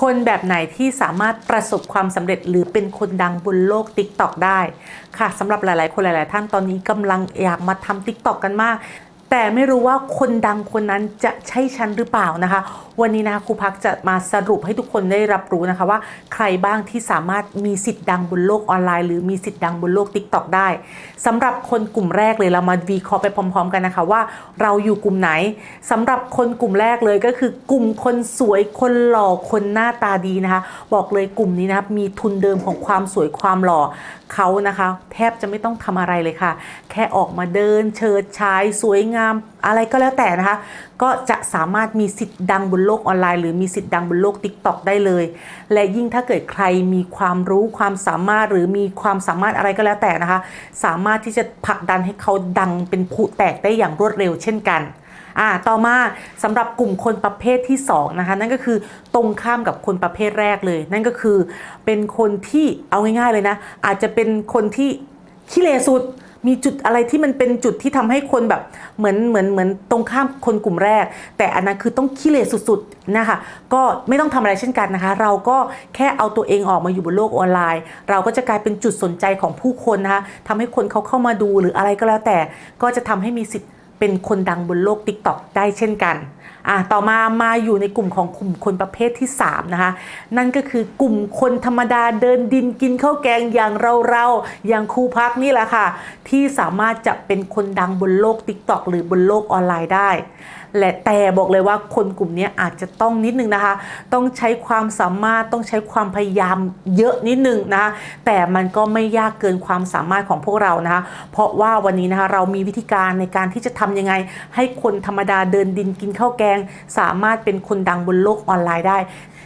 คนแบบไหนที่สามารถประสบความสำเร็จหรือเป็นคนดังบนโลก TikTok ได้ ค่ะสำหรับหลาย ๆ คนหลาย ๆ ท่านตอนนี้กำลังอยากมาทำ TikTok กันมาก แต่ไม่รู้ว่าคนดังคนนั้นจะใช่ฉันหรือเปล่านะคะ วันนี้นะคะครูพักจะมาสรุปให้ทุกคนได้รับรู้นะคะว่า ใครบ้างที่สามารถมีสิทธิ์ดังบนโลกออนไลน์ หรือมีสิทธิ์ดังบนโลก TikTok ได้สำหรับคนกลุ่มแรกเลยเรามาวีคอไปพร้อม ๆ กันนะคะว่าเราอยู่กลุ่มไหนสำหรับคนกลุ่มแรกเลยก็คือกลุ่มคนสวยคนหล่อคนหน้าตาดีนะคะ บอกเลยกลุ่มนี้นะครับมีทุนเดิมของความสวยความหล่อเขานะคะ แทบจะไม่ต้องทำอะไรเลยค่ะ แค่ออกมาเดินเชิดชายสวยงามอะไรก็แล้วแต่นะคะ ก็จะสามารถมีสิทธิ์ดังบนโลกออนไลน์ หรือมีสิทธิ์ดังบนโลก TikTok ได้เลย และยิ่งถ้าเกิดใครมีความรู้ความสามารถหรือมีความสามารถอะไรก็แล้วแต่นะคะ สามารถที่จะผลักดันให้เขาดังเป็นผุแตกได้อย่างรวดเร็วเช่นกันอ่าต่อมาสำหรับกลุ่มคนประเภทที่2นะคะนั่นก็คือตรงข้ามกับคนประเภทแรกเลย นั่นก็คือเป็นคนที่เอาง่ายๆเลยนะ อาจจะเป็นคนที่ขี้เลสุด มีจุดอะไรที่มันเป็นจุดที่ทำให้คนแบบเหมือนเหมือนเหมือนตรงข้ามคนกลุ่มแรก แต่อันนั้นคือต้องขี้เลสุดๆนะคะก็ไม่ต้องทำอะไรเช่นกันนะคะ เราก็แค่เอาตัวเองออกมาอยู่บนโลกออนไลน์ เราก็จะกลายเป็นจุดสนใจของผู้คนนะคะทำให้คนเขาเข้ามาดูหรืออะไรก็แล้วแต่ ก็จะทำให้มีสิทธิ์ เป็นคนดังบนโลก TikTok ได้เช่นกันอะต่อมามาอยู่ในกลุ่มของกลุ่มคนประเภทที่ 3 นะคะ นั่นก็คือกลุ่มคนธรรมดาเดินดินกินข้าวแกงอย่างเราเราๆอย่างครูพักนี่แหละค่ะ ที่สามารถจะเป็นคนดังบนโลก TikTok หรือบนโลกออนไลน์ได้และแต่บอกเลยว่าคนกลุ่มนี้อาจจะต้องนิดนึงนะคะ ต้องใช้ความสามารถต้องใช้ความพยายามเยอะนิดนึงนะคะแต่มันก็ไม่ยากเกินความสามารถของพวกเรานะคะ เพราะว่าวันนี้นะคะเรามีวิธีการในการที่จะทำยังไง ให้คนธรรมดาเดินดินกินข้าวแกง สามารถเป็นคนดังบนโลกออนไลน์ได้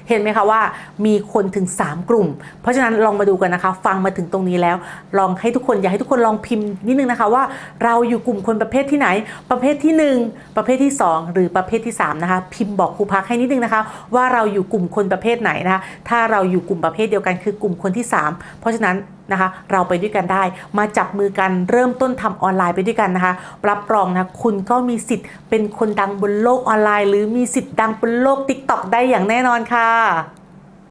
เห็นไหมคะว่ามีคนถึง 3 กลุ่ม เพราะฉะนั้นลองมาดูกันนะคะ ฟังมาถึงตรงนี้แล้ว ลองให้ทุกคนอยากให้ทุกคนลองพิมพ์นิดนึงนะคะว่า เราอยู่กลุ่มคนประเภทที่ไหน ประเภทที่ 1 ประเภทที่ 2หรือประเภทที่3นะคะพิมพ์บอกครูพักให้นิดนึงนะคะ ว่าเราอยู่กลุ่มคนประเภทไหนนะคะถ้าเราอยู่กลุ่มประเภทเดียวกันคือกลุ่มคนที่ 3 เพราะฉะนั้นนะคะเราไปด้วยกันได้มาจับมือกันเริ่มต้นทำออนไลน์ไปด้วยกันนะคะรับรองนะคุณก็มีสิทธิ์เป็นคนดังบนโลกออนไลน์ หรือมีสิทธิ์ดังบนโลก TikTok ได้อย่างแน่นอนค่ะ